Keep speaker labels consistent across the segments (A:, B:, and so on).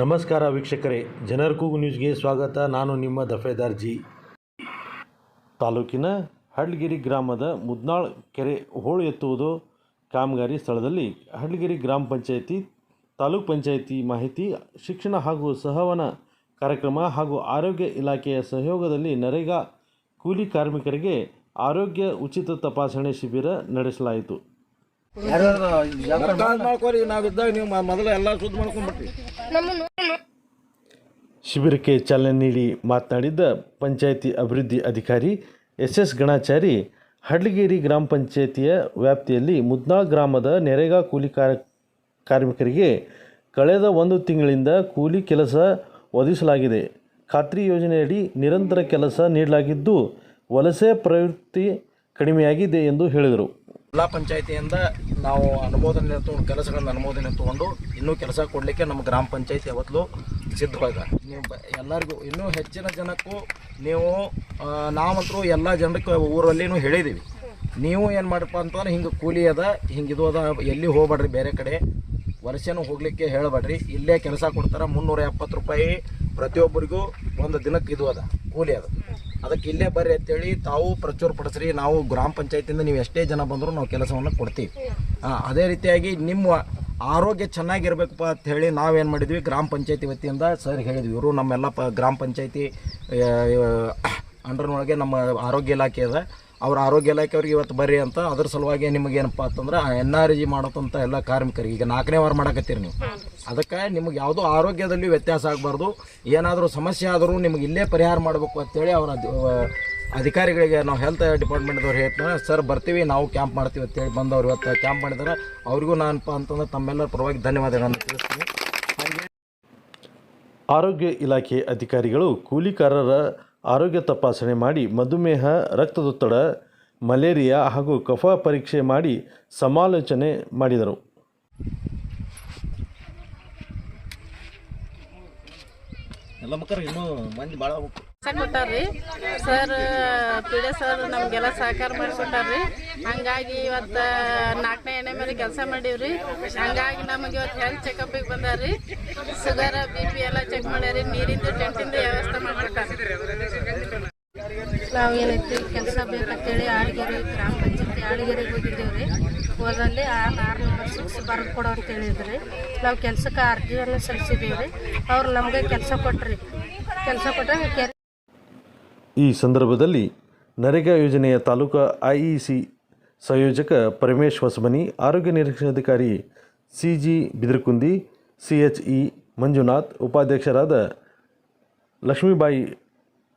A: ನಮಸ್ಕಾರ ವೀಕ್ಷಕರೇ, ಜನರ ಕೂಗು ನ್ಯೂಸ್ಗೆ ಸ್ವಾಗತ. ನಾನು ನಿಮ್ಮ ದಫೇದಾರ್ ಜಿ. ತಾಲೂಕಿನ ಹಡ್ಲಗಿರಿ ಗ್ರಾಮದ ಮುದ್ನಾಳ್ ಕೆರೆ ಹೋಳು ಎತ್ತುವುದು ಕಾಮಗಾರಿ ಸ್ಥಳದಲ್ಲಿ ಹಡ್ಲಗಿರಿ ಗ್ರಾಮ ಪಂಚಾಯಿತಿ, ತಾಲೂಕ್ ಪಂಚಾಯಿತಿ ಮಾಹಿತಿ, ಶಿಕ್ಷಣ ಹಾಗೂ ಸಹವನ ಕಾರ್ಯಕ್ರಮ ಹಾಗೂ ಆರೋಗ್ಯ ಇಲಾಖೆಯ ಸಹಯೋಗದಲ್ಲಿ ನರೇಗಾ ಕೂಲಿ ಕಾರ್ಮಿಕರಿಗೆ ಆರೋಗ್ಯ ಉಚಿತ ತಪಾಸಣೆ ಶಿಬಿರ ನಡೆಸಲಾಯಿತು.
B: ನಾವಿದ್ದಾಗ ನೀವು ಮ- ಮೊದಲು ಎಲ್ಲ ಶುದ್ಧ ಮಾಡ್ಕೊಂಡ್ಬಿಟ್ರಿ
A: ಶಿಬಿರಕ್ಕೆ ಚಾಲನೆ ನೀಡಿ ಮಾತನಾಡಿದ್ದ ಪಂಚಾಯಿತಿ ಅಭಿವೃದ್ಧಿ ಅಧಿಕಾರಿ ಎಸ್ ಎಸ್ ಗಣಾಚಾರಿ ಹಡ್ಲಗೇರಿ ಗ್ರಾಮ ಪಂಚಾಯಿತಿಯ ವ್ಯಾಪ್ತಿಯಲ್ಲಿ ಮುದ್ನಾ ಗ್ರಾಮದ ನೆರೆಗಾ ಕೂಲಿ ಕಾರ ಕಾರ್ಮಿಕರಿಗೆ ಕಳೆದ ಒಂದು ತಿಂಗಳಿಂದ ಕೂಲಿ ಕೆಲಸ ಒದಗಿಸಲಾಗಿದೆ. ಖಾತ್ರಿ ಯೋಜನೆಯಡಿ ನಿರಂತರ ಕೆಲಸ ನೀಡಲಾಗಿದ್ದು ವಲಸೆ ಪ್ರವೃತ್ತಿ ಕಡಿಮೆಯಾಗಿದೆ ಎಂದು ಹೇಳಿದರು.
B: ಜಿಲ್ಲಾ ಪಂಚಾಯತಿಯಿಂದ ನಾವು ಅನುಮೋದನೆ ತೊಗೊಂಡು ಕೆಲಸಗಳನ್ನು ಅನುಮೋದನೆ ತೊಗೊಂಡು ಇನ್ನೂ ಕೆಲಸ ಕೊಡಲಿಕ್ಕೆ ನಮ್ಮ ಗ್ರಾಮ ಪಂಚಾಯತಿ ಯಾವತ್ತೂ ಸಿದ್ಧವಾಗ ನೀವು ಎಲ್ಲರಿಗೂ ಇನ್ನೂ ಹೆಚ್ಚಿನ ಜನಕ್ಕೂ ನೀವು ನಾವಂತೂ ಎಲ್ಲ ಜನಕ್ಕೆ ಊರಲ್ಲಿನೂ ಹೇಳಿದ್ದೀವಿ ನೀವು ಏನು ಮಾಡಪ್ಪ ಅಂತಂದ್ರೆ ಹಿಂಗೆ ಕೂಲಿ ಅದ, ಹಿಂಗೆ ಇದು ಅದ, ಎಲ್ಲಿ ಹೋಗ್ಬೇಡ್ರಿ ಬೇರೆ ಕಡೆ. ವರ್ಷನೂ ಹೋಗ್ಲಿಕ್ಕೆ ಹೇಳಬೇಡ್ರಿ. ಇಲ್ಲೇ ಕೆಲಸ ಕೊಡ್ತಾರೆ, ಮುನ್ನೂರ ರೂಪಾಯಿ ಪ್ರತಿಯೊಬ್ಬರಿಗೂ ಒಂದು ದಿನಕ್ಕೆ ಇದು ಅದ, ಕೂಲಿ ಅದ. ಅದಕ್ಕೆ ಇಲ್ಲೇ ಬರ್ರಿ ಅಂತೇಳಿ ತಾವು ಪ್ರಚುರ ಪಡಿಸ್ರಿ. ನಾವು ಗ್ರಾಮ ಪಂಚಾಯತಿಯಿಂದ ನೀವು ಎಷ್ಟೇ ಜನ ಬಂದರೂ ನಾವು ಕೆಲಸವನ್ನು ಕೊಡ್ತೀವಿ. ಅದೇ ರೀತಿಯಾಗಿ ನಿಮ್ಮ ಆರೋಗ್ಯ ಚೆನ್ನಾಗಿರ್ಬೇಕಪ್ಪ ಅಂತ ಹೇಳಿ ನಾವೇನು ಮಾಡಿದ್ವಿ, ಗ್ರಾಮ ಪಂಚಾಯತಿ ವತಿಯಿಂದ ಸರ್ ಹೇಳಿದ್ವಿ. ಇವರು ನಮ್ಮೆಲ್ಲ ಪ, ಗ್ರಾಮ ಪಂಚಾಯತಿ ಅಂಡರ್ನೊಳಗೆ ನಮ್ಮ ಆರೋಗ್ಯ ಇಲಾಖೆ ಅದ. ಅವ್ರ ಆರೋಗ್ಯ ಇಲಾಖೆಯವ್ರಿಗೆ ಇವತ್ತು ಬರ್ರಿ ಅಂತ ಅದ್ರ ಸಲುವಾಗಿ ನಿಮಗೇನಪ್ಪ ಅಂತಂದ್ರೆ ಎನ್ ಆರ್ ಜಿ ಮಾಡೋದಂತ ಎಲ್ಲ ಕಾರ್ಮಿಕರಿಗೆ. ಈಗ ನಾಲ್ಕನೇ ವಾರ ಮಾಡಕತ್ತೀರಿ ನೀವು. ಅದಕ್ಕೆ ನಿಮಗೆ ಯಾವುದೋ ಆರೋಗ್ಯದಲ್ಲಿ ವ್ಯತ್ಯಾಸ ಆಗಬಾರ್ದು. ಏನಾದರೂ ಸಮಸ್ಯೆ ಆದರೂ ನಿಮಗೆ ಇಲ್ಲೇ ಪರಿಹಾರ ಮಾಡಬೇಕು ಅಂತೇಳಿ ಅವರ ಅಧಿಕಾರಿಗಳಿಗೆ ನಾವು ಹೆಲ್ತ್ ಡಿಪಾರ್ಟ್ಮೆಂಟ್ದವ್ರು ಹೇಳ್ತಾರೆ ಸರ್, ಬರ್ತೀವಿ, ನಾವು ಕ್ಯಾಂಪ್ ಮಾಡ್ತೀವಿ ಅಂತೇಳಿ ಬಂದವ್ರು ಇವತ್ತು ಕ್ಯಾಂಪ್ ಮಾಡಿದ್ದಾರೆ ಅವ್ರಿಗೂ ನಾನಪ್ಪ ಅಂತಂದ್ರೆ ತಮ್ಮೆಲ್ಲರ ಪರವಾಗಿ ಧನ್ಯವಾದಗಳನ್ನು ತಿಳಿಸ್ತೀನಿ.
A: ಆರೋಗ್ಯ ಇಲಾಖೆ ಅಧಿಕಾರಿಗಳು ಕೂಲಿಕಾರರ ಆರೋಗ್ಯ ತಪಾಸಣೆ ಮಾಡಿ ಮಧುಮೇಹ, ರಕ್ತದೊತ್ತಡ, ಮಲೇರಿಯಾ ಹಾಗೂ ಕಫ ಪರೀಕ್ಷೆ ಮಾಡಿ ಸಮಾಲೋಚನೆ ಮಾಡಿದರು.
B: ಎಲ್ಲ ಮಕ್ಕಳು ಇನ್ನೂ ಮಂದಿ ಭಾಳ
C: ಸರ್ ಕೊಟ್ಟಾರ್ರಿ ಸರ್ ಪಿಡೆ ಸರ್ ನಮಗೆಲ್ಲ ಸಹಕಾರ ಮಾಡಿಕೊಟ್ಟಾರ್ರಿ ಹಂಗಾಗಿ ಇವತ್ತು ನಾಲ್ಕನೇ ಎಣ್ಣೆ ಮೇಲೆ ಕೆಲಸ ಮಾಡೀವ್ರಿ. ಹಂಗಾಗಿ ನಮಗೆ ಇವತ್ತು ಹೆಲ್ತ್ ಚೆಕಪ್ಪಿಗೆ ಬಂದಾರ್ರಿ. ಶುಗರ್ ಬಿ ಪಿ ಎಲ್ಲ ಚೆಕ್ ಮಾಡ್ಯಾರಿ ನೀರಿಂದು ಟೆಂಟಿಂದು ವ್ಯವಸ್ಥೆ ಮಾಡಿಕೊಟ್ಟಾರ ನಾವು ಏನೈತಿ ಕೆಲಸ ಬೇಕಂತೇಳಿ ಆಡಿಗೆರೆ ಗ್ರಾಮ ಪಂಚಾಯತಿ ಆಡಿಗೆರೆಗೆ ಹೋಗಿದ್ದೇವ್ರಿ. ಹೋದಲ್ಲಿ ಆರು ಆರು ಸಿಕ್ಸ್ ಬರೆದು ಕೊಡು ಅಂತ ಹೇಳಿದ್ರಿ ನಾವು ಕೆಲಸಕ್ಕೆ ಅರ್ಜಿಯನ್ನು ಸಲ್ಲಿಸಿದ್ದೀವಿ ಅವ್ರು ನಮಗೆ ಕೆಲಸ ಕೊಟ್ರಿ. ಕೆಲಸ ಕೊಟ್ಟರೆ
A: ಈ ಸಂದರ್ಭದಲ್ಲಿ ನರೇಗಾ ಯೋಜನೆಯ ತಾಲೂಕು ಐಇಸಿ ಸಂಯೋಜಕ ಪರಮೇಶ್ ಹೊಸಮನಿ, ಆರೋಗ್ಯ ನಿರೀಕ್ಷಣಾಧಿಕಾರಿ C G Bidrakundi C H E Manjunath, ಉಪಾಧ್ಯಕ್ಷರಾದ ಲಕ್ಷ್ಮೀಬಾಯಿ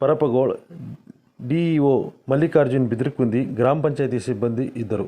A: ಪರಪಗೋಳ್ ಡಿಇಒ ಮಲ್ಲಿಕಾರ್ಜುನ್ ಬಿದ್ರಕುಂದಿ, ಗ್ರಾಮ ಪಂಚಾಯತಿ ಸಿಬ್ಬಂದಿ ಇದ್ದರು.